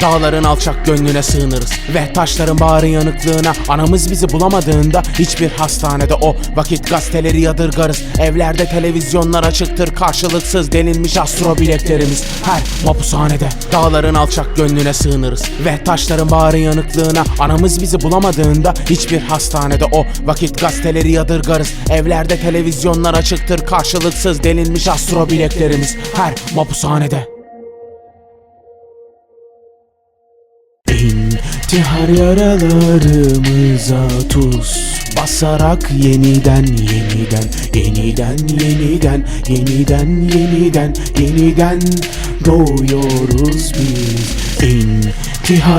Dağların alçak gönlüne sığınırız Ve taşların bağrı yanıklığına Anamız bizi bulamadığında Hiçbir hastanede o vakit gazeteleri yadırgarız. Evlerde televizyonlar açıktır Karşılıksız delinmiş astro bileklerimiz Her mapushanede Dağların alçak gönlüne sığınırız Ve taşların bağrı yanıklığına Anamız bizi bulamadığında Hiçbir hastanede o vakit gazeteleri yadırgarız. Evlerde televizyonlar açıktır Karşılıksız delinmiş astro bileklerimiz Her mapushanede İntihar yaralarımıza tuz Basarak yeniden yeniden Yeniden yeniden Yeniden yeniden Yeniden doğuyoruz biz. İntihar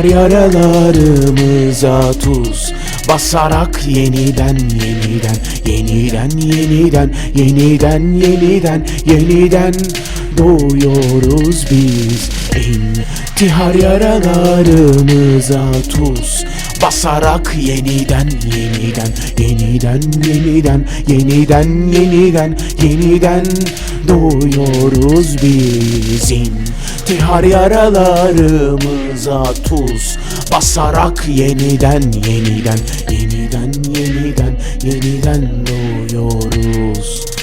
yaralarımıza tuz Basarak yeniden yeniden Yeniden yeniden Yeniden yeniden Yeniden doğuyoruz biz İntihar yaralarımıza tuz Basarak yeniden yeniden Yeniden yeniden Yeniden yeniden Yeniden doğuyoruz biz İntihar yaralarımıza tuz. Basarak yeniden yeniden Yeniden yeniden Yeniden doğuyoruz